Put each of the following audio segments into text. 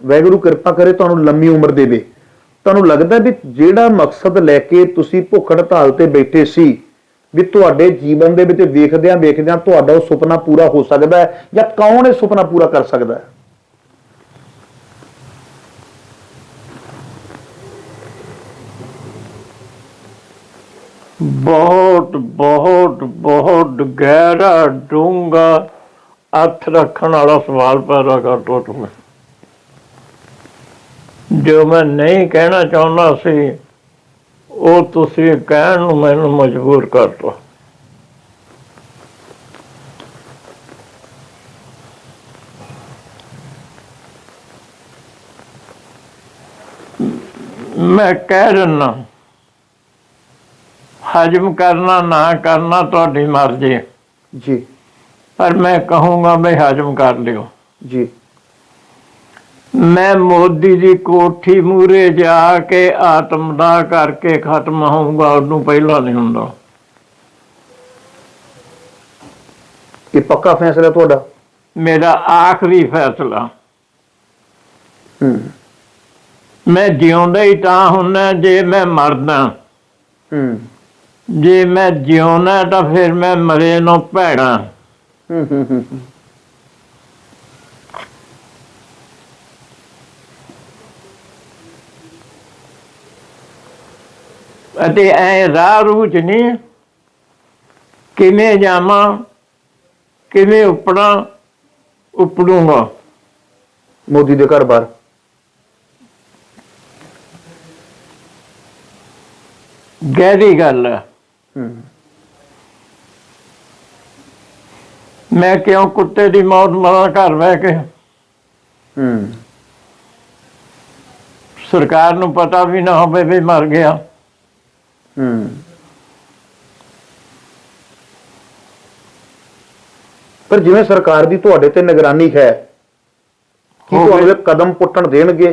ਵੈਗੁਰੂ ਕਿਰਪਾ ਕਰੇ ਤੁਹਾਨੂੰ ਲੰਮੀ ਉਮਰ ਦੇਵੇ। ਤੁਹਾਨੂੰ ਲੱਗਦਾ ਵੀ ਜਿਹੜਾ ਮਕਸਦ ਲੈ ਕੇ ਤੁਸੀਂ ਭੁੱਖ ਹੜਤਾਲ ਤੇ ਬੈਠੇ ਸੀ, ਵੀ ਤੁਹਾਡੇ ਜੀਵਨ ਦੇ ਵਿੱਚ ਵੇਖਦਿਆਂ ਵੇਖਦਿਆਂ ਤੁਹਾਡਾ ਉਹ ਸੁਪਨਾ ਪੂਰਾ ਹੋ ਸਕਦਾ ਹੈ ਜਾਂ ਕੌਣ ਇਹ ਸੁਪਨਾ ਪੂਰਾ ਕਰ ਸਕਦਾ ਹੈ? ਬਹੁਤ ਬਹੁਤ ਬਹੁਤ ਗਹਿਰਾ ਡੂੰਘਾ ਅਰਥ ਰੱਖਣ ਵਾਲਾ ਸਵਾਲ ਪੈਦਾ ਕਰ ਦੋ ਤੁਸੀਂ ਜੋ ਮੈਂ ਨਹੀਂ ਕਹਿਣਾ ਚਾਹੁੰਦਾ ਸੀ ਉਹ ਤੁਸੀਂ ਕਹਿਣ ਨੂੰ ਮੈਨੂੰ ਮਜਬੂਰ ਕਰਤਾ ਮੈਂ ਕਹਿ ਦਿੰਦਾ ਹਜਮ ਕਰਨਾ ਨਾ ਕਰਨਾ ਤੁਹਾਡੀ ਮਰਜ਼ੀ। ਜੀ। ਪਰ ਮੈਂ ਕਹੂੰਗਾ ਵੀ ਹਜਮ ਕਰ ਲਿਓ। ਜੀ। ਮੈਂ ਮੋਦੀ ਦੀ ਕੋਠੀ ਮੂਰੇ ਜਾ ਕੇ ਆਤਮ ਦਾ ਕਰਕੇ ਖਤਮ ਹੋਊਗਾ ਉਹਨੂੰ ਪਹਿਲਾਂ ਨਹੀਂ ਹੁੰਦਾ। ਇਹ ਪੱਕਾ ਫੈਸਲਾ ਤੁਹਾਡਾ? ਮੇਰਾ ਆਖਰੀ ਫੈਸਲਾ। ਹੂੰ। ਮੈਂ ਜਿਉਂਦਾ ਹੀ ਤਾਂ ਹੁੰਨਾ ਜੇ ਮੈਂ ਮਰਦਾ। ਹੂੰ। ਜੇ ਮੈਂ ਜਿਉਣਾ ਤਾਂ ਫਿਰ ਮੈਂ ਮਰੇ ਨੂੰ ਭੈੜਾ। ਹੂੰ ਹੂੰ ਹੂੰ। ਅਤੇ ਐ ਰਾਹ ਰੂਚ ਨਹੀਂ। ਕਿਵੇਂ ਜਾਵਾਂ ਕਿਵੇਂ ਉਪੜਾ ਉਪੜੂੰਗਾ ਮੋਦੀ ਦੇ ਘਰ ਬਾਰ ਗਹਿਰੀ ਗੱਲ। ਹੈ। ਮੈਂ ਕਿਉਂ ਕੁੱਤੇ ਦੀ ਮੌਤ ਮਰਾਂ ਘਰ ਬਹਿ ਕੇ? ਹੂੰ। ਸਰਕਾਰ ਨੂੰ ਪਤਾ ਵੀ ਨਾ ਹੋਵੇ ਵੀ ਮਰ ਗਿਆ। ਹੂੰ ਪਰ ਜਿਵੇਂ ਸਰਕਾਰ ਦੀ ਤੁਹਾਡੇ ਤੇ ਨਿਗਰਾਨੀ ਹੈ ਕੀ। ਤੁਹਾਨੂੰ ਇਹ ਕਦਮ ਪੁੱਟਣ ਦੇਣਗੇ?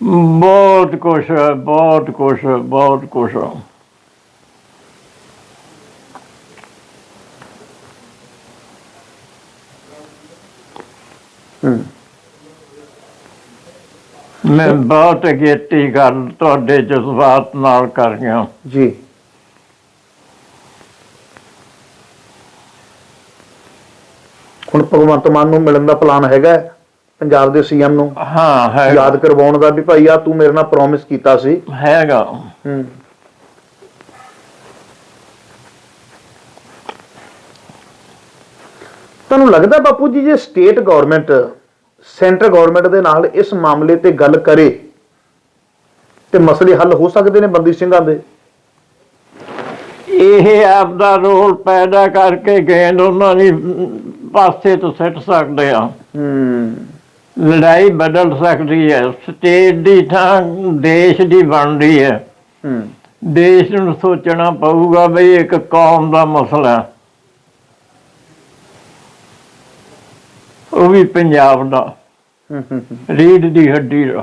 ਬਹੁਤ ਕੁਛ ਬਹੁਤ ਕੁਛ ਬਹੁਤ ਕੁਛ। ਹੂੰ। ਮੈਂ ਬਹੁਤ ਅਗੇਤੀ ਗੱਲ ਤੁਹਾਡੇ ਜਜ਼ਬਾਤ ਨਾਲ ਕਰ ਗਿਆ। ਜੀ। ਹੁਣ ਭਗਵੰਤ ਮਾਨ ਨੂੰ ਮਿਲਣ ਦਾ ਪਲਾਨ ਹੈਗਾ? ਪੰਜਾਬ ਦੇ ਸੀਐਮ ਨੂੰ। ਹਾਂ ਹੈ ਯਾਦ ਕਰਵਾਉਣ ਦਾ ਵੀ ਭਾਈ ਆ ਤੂੰ ਮੇਰੇ ਨਾਲ ਪ੍ਰੋਮਿਸ ਕੀਤਾ ਸੀ। ਹੈਗਾ। ਹੂੰ। ਤੁਹਾਨੂੰ ਲੱਗਦਾ ਬਾਪੂ ਜੀ ਜੇ ਸਟੇਟ ਗਵਰਨਮੈਂਟ ਸੈਂਟਰ ਗਵਰਨਮੈਂਟ ਦੇ ਨਾਲ ਇਸ ਮਾਮਲੇ ਤੇ ਗੱਲ ਕਰੇ ਤੇ ਮਸਲੇ ਹੱਲ ਹੋ ਸਕਦੇ ਨੇ ਬੰਦੀ ਸਿੰਘਾਂ ਦੇ? ਇਹ ਆਪ ਦਾ ਰੋਲ ਪੈਦਾ ਕਰਕੇ ਗੇਂਦ ਉਹਨਾਂ ਦੀ ਪਾਸੇ ਤੋਂ ਸਿੱਟ ਸਕਦੇ ਆ। ਹੂੰ। ਲੜਾਈ ਬਦਲ ਸਕਦੀ ਹੈ। ਸਟੇਟ ਦੀ ਥਾਂ ਦੇਸ਼ ਦੀ ਬਣਦੀ ਹੈ। ਹੂੰ। ਦੇਸ਼ ਨੂੰ ਸੋਚਣਾ ਪਊਗਾ ਵੀ ਇੱਕ ਕੌਮ ਦਾ ਮਸਲਾ। ਹੈ। ਉਹ ਵੀ ਪੰਜਾਬ ਦਾ। ਰੀੜ ਦੀ ਹੱਡੀ ਦਾ